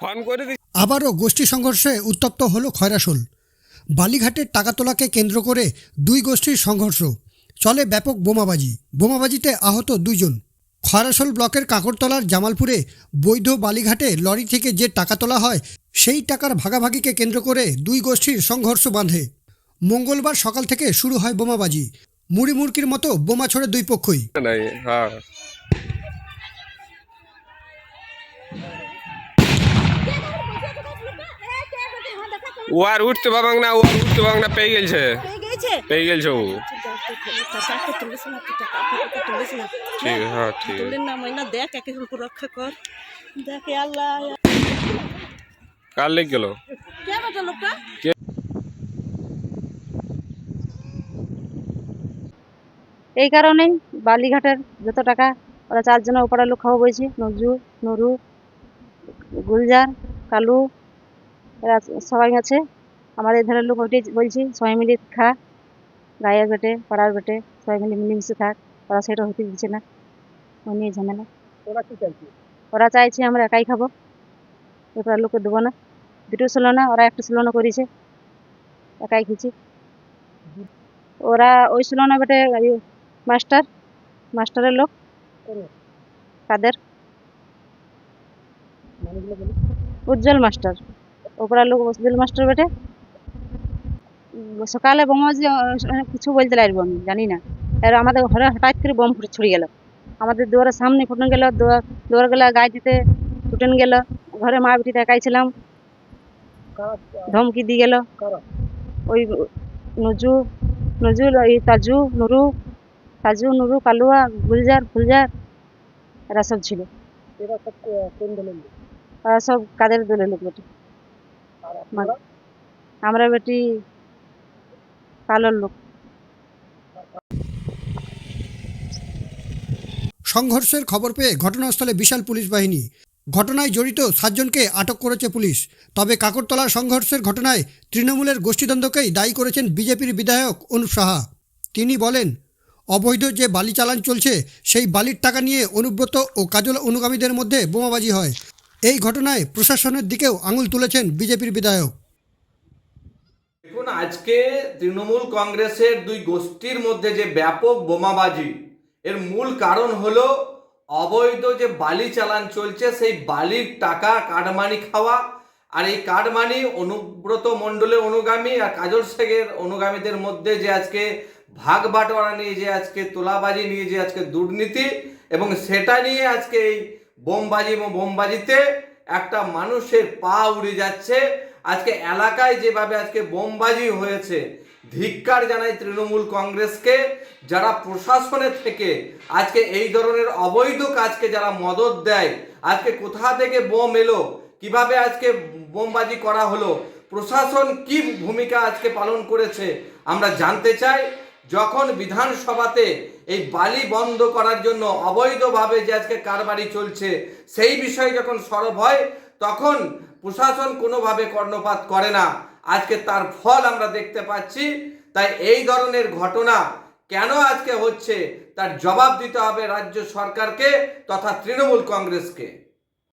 Phone করে আবারও গোষ্ঠী সংঘর্ষে উত্তপ্ত হল খয়রাসোল। বালিঘাটের টাকা তোলাকে কেন্দ্র করে দুই গোষ্ঠীর সংঘর্ষ। চলে ব্যাপক বোমাবাজি। বোমাবাজিতে আহত দুইজন। খয়রাশোল ব্লকের কাকরতলার জামালপুরে বৈধ বালিঘাটে লরি থেকে যে টাকা তোলা হয় সেই টাকার ভাগাভাগিকে কেন্দ্র করে দুই গোষ্ঠীর সংঘর্ষ বাঁধে। মঙ্গলবার সকাল থেকে শুরু হয় বোমাবাজি। মুড়ি মুড়কির মতো বোমা ছড়ে দুই পক্ষই। ও আর উঠতে পাবাং না ও আর উঠতে পাবাং না পেয়ে গেছে পেয়ে গেছে ও। ঠিক হ্যাঁ ঠিক। দেখ একে রক্ষা কর। দেখ আল্লাহ কার লেগ গেল? কে বাটা লোকটা? এই কারণেই বালিঘাটের যত টাকা ওরা চারজনের ওপারে লোক খাওয়া বলছি নজরু নুরু গুলজার কালু এরা সবাই আছে। আমাদের ধারের লোক ওইটাই বলছি সবাই মিলে খা। গায়ের বেটে পাড়ার বেটে সবাই মিলে মিলেমিশে থাক। ওরা সেটা হতে দিচ্ছে না। ওই নিয়ে ঝামেলা। ওরা চাইছে? আমরা একাই খাব। এরপর লোকে দেবো না। দুটো ছিল না ওরা একটা ছিল না করেছে। একাই খেয়েছি। ওরা ওই ছিল না বেটে মাস্টার। মাস্টারের লোক। কাদের? উজ্জ্বল মাস্টার। ওপরা লোক উজ্জ্বল মাস্টার বেটে। সকালে বোমা কিছু বলতে লাগবো আমি জানি না। আর আমাদের ঘরে হঠাৎ করে বোম ফুটে ছড়িয়ে গেল। আমাদের দুয়ারের সামনে ফুটন গেল দুয়ার গেলা গায়ে দিতে ফুটন গেল। ঘরে মা বেটি একাই ছিলাম ধমকি দিয়ে গেল। ওই নজু নজরুল ওই তাজু নুরু তাজু নুরু কালুয়া গুলজার ফুলজার এরা সব ছিল। এরা সব কাদের দলের লোক বেটি? আমরা বেটি কালোর লোক। সংঘর্ষের খবর পেয়ে ঘটনাস্থলে বিশাল পুলিশ বাহিনী। ঘটনায় জড়িত সাতজনকে আটক করেছে পুলিশ। তবে কাকরতলার সংঘর্ষের ঘটনায় তৃণমূলের গোষ্ঠীদ্বন্দ্বকেই দায়ী করেছেন বিজেপির বিধায়ক অনুপ সাহা। তিনি বলেন, অবৈধ যে বালি চালান চলছে, সেই বালির টাকা নিয়ে অনুব্রত ও কাজল অনুগামীদের মধ্যে বোমাবাজি হয়। এই ঘটনায় প্রশাসনের দিকেও আঙুল তুলেছেন বিজেপির বিধায়ক। দেখুন, আজকে তৃণমূল কংগ্রেসের দুই গোষ্ঠীর মধ্যে যে ব্যাপক বোমাবাজি, এর মূল কারণ হলো অবৈধ যে বালি চালান চলছে, সেই বালির টাকা কাটমানি খাওয়া, আর এই কাটমানি অনুব্রত মণ্ডলের অনুগামী আর কাজল শেখের অনুগামীদের মধ্যে যে আজকে ভাগ বাটোয়ারা নিয়ে যে আজকে তোলাবাজি, নিয়ে যে আজকে দুর্নীতি, এবং সেটা নিয়ে আজকে এই বোমবাজি এবং বোমবাজিতে একটা মানুষের পা উড়ে যাচ্ছে। আজকে এলাকায় যেভাবে আজকে বোমবাজি হয়েছে, ধিক্কার জানাই তৃণমূল কংগ্রেসকে, যারা প্রশাসনের থেকে আজকে এই ধরনের অবৈধ কাজকে যারা মদত দেয়, আজকে কোথা থেকে বোম এলো, কীভাবে আজকে বোমবাজি করা হলো, প্রশাসন কি ভূমিকা আজকে পালন করেছে, আমরা জানতে চাই। যখন বিধানসভাতে এই বালি বন্ধ করার জন্য অবৈধভাবে যে আজকে কারবারি চলছে, সেই বিষয়ে যখন সরব হয়, তখন প্রশাসন কোনোভাবে কর্ণপাত করে না। আজকে তার ফল আমরা দেখতে পাচ্ছি। তাই এই ধরনের ঘটনা কেন আজকে হচ্ছে, তার জবাব দিতে হবে রাজ্য সরকারকে তথা তৃণমূল কংগ্রেসকে।